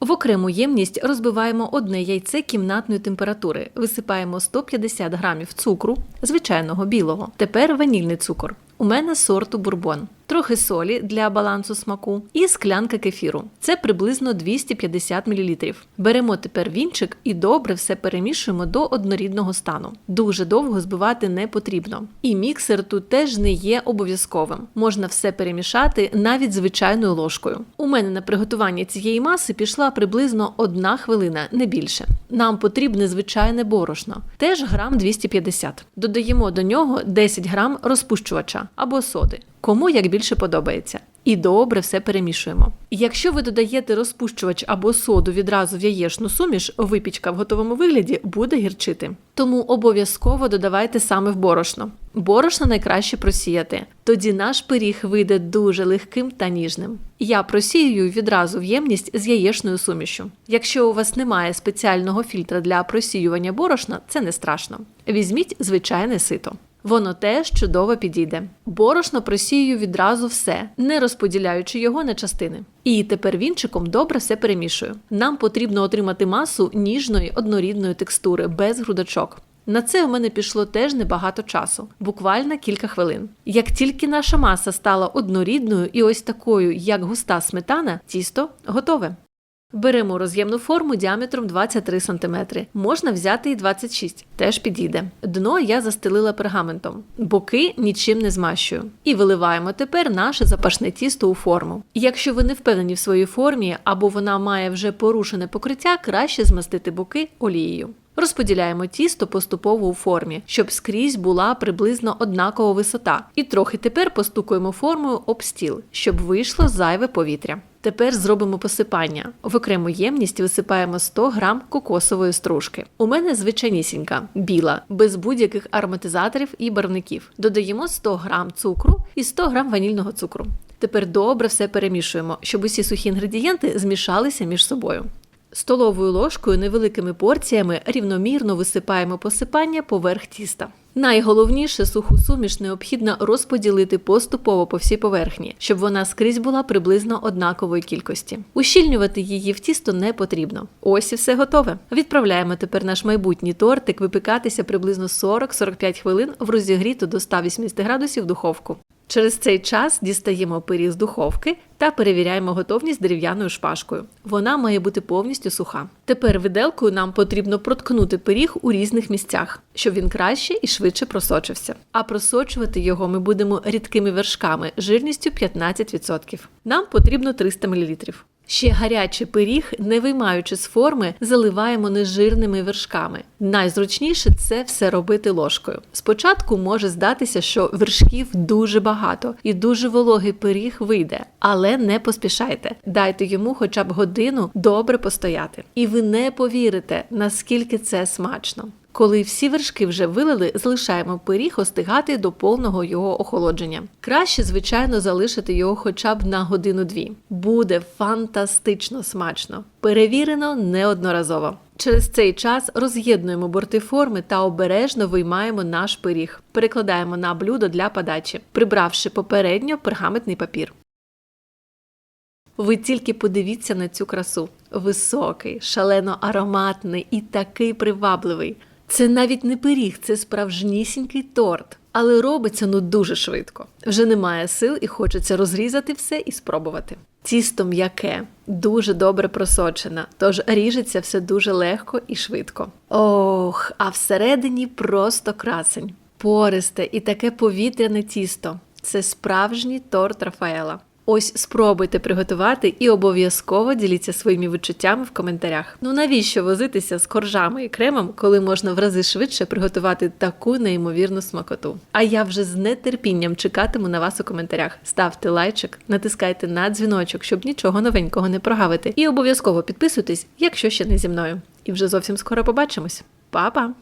В окрему ємність розбиваємо одне яйце кімнатної температури, висипаємо 150 грамів цукру, звичайного білого. Тепер ванільний цукор. У мене сорту бурбон. Трохи солі для балансу смаку і склянка кефіру. Це приблизно 250 мл. Беремо тепер вінчик і добре все перемішуємо до однорідного стану. Дуже довго збивати не потрібно. І міксер тут теж не є обов'язковим. Можна все перемішати навіть звичайною ложкою. У мене на приготування цієї маси пішла приблизно одна хвилина, не більше. Нам потрібне звичайне борошно, теж грам 250. Додаємо до нього 10 грам розпущувача або соди. Кому як більше подобається. І добре все перемішуємо. Якщо ви додаєте розпущувач або соду відразу в яєчну суміш, випічка в готовому вигляді буде гірчити. Тому обов'язково додавайте саме в борошно. Борошно найкраще просіяти. Тоді наш пиріг вийде дуже легким та ніжним. Я просіюю відразу в ємність з яєчною сумішю. Якщо у вас немає спеціального фільтра для просіювання борошна, це не страшно. Візьміть звичайне сито. Воно теж чудово підійде. Борошно просію відразу все, не розподіляючи його на частини. І тепер вінчиком добре все перемішую. Нам потрібно отримати масу ніжної однорідної текстури без грудочок. На це у мене пішло теж небагато часу, буквально кілька хвилин. Як тільки наша маса стала однорідною і ось такою, як густа сметана, тісто готове. Беремо роз'ємну форму діаметром 23 см. Можна взяти і 26, теж підійде. Дно я застелила пергаментом, боки нічим не змащую. І виливаємо тепер наше запашне тісто у форму. Якщо ви не впевнені в своїй формі або вона має вже порушене покриття, краще змастити боки олією. Розподіляємо тісто поступово у формі, щоб скрізь була приблизно однакова висота. І трохи тепер постукуємо формою об стіл, щоб вийшло зайве повітря. Тепер зробимо посипання. В окрему ємність висипаємо 100 грам кокосової стружки. У мене звичайнісінька, біла, без будь-яких ароматизаторів і барвників. Додаємо 100 грам цукру і 100 грам ванільного цукру. Тепер добре все перемішуємо, щоб усі сухі інгредієнти змішалися між собою. Столовою ложкою невеликими порціями рівномірно висипаємо посипання поверх тіста. Найголовніше суху суміш необхідно розподілити поступово по всій поверхні, щоб вона скрізь була приблизно однакової кількості. Ущільнювати її в тісто не потрібно. Ось і все готове. Відправляємо тепер наш майбутній тортик випікатися приблизно 40-45 хвилин в розігріту до 180 градусів духовку. Через цей час дістаємо пиріг з духовки та перевіряємо готовність дерев'яною шпажкою. Вона має бути повністю суха. Тепер виделкою нам потрібно проткнути пиріг у різних місцях, щоб він краще і швидше просочився. А просочувати його ми будемо рідкими вершками жирністю 15%. Нам потрібно 300 мл. Ще гарячий пиріг, не виймаючи з форми, заливаємо нежирними вершками. Найзручніше це все робити ложкою. Спочатку може здатися, що вершків дуже багато і дуже вологий пиріг вийде, але не поспішайте. Дайте йому хоча б годину добре постояти. І ви не повірите, наскільки це смачно. Коли всі вершки вже вилили, залишаємо пиріг остигати до повного його охолодження. Краще, звичайно, залишити його хоча б на годину-дві. Буде фантастично смачно. Перевірено неодноразово. Через цей час роз'єднуємо борти форми та обережно виймаємо наш пиріг. Перекладаємо на блюдо для подачі, прибравши попередньо пергаментний папір. Ви тільки подивіться на цю красу. Високий, шалено ароматний і такий привабливий. Це навіть не пиріг, це справжнісінький торт. Але робиться ну дуже швидко. Вже немає сил і хочеться розрізати все і спробувати. Тісто м'яке, дуже добре просочене, тож ріжеться все дуже легко і швидко. Ох, а всередині просто красень. Пористе і таке повітряне тісто. Це справжній торт Рафаела. Ось спробуйте приготувати і обов'язково діліться своїми відчуттями в коментарях. Ну навіщо возитися з коржами і кремом, коли можна в рази швидше приготувати таку неймовірну смакоту? А я вже з нетерпінням чекатиму на вас у коментарях. Ставте лайчик, натискайте на дзвіночок, щоб нічого новенького не прогавити. І обов'язково підписуйтесь, якщо ще не зі мною. І вже зовсім скоро побачимось. Па-па!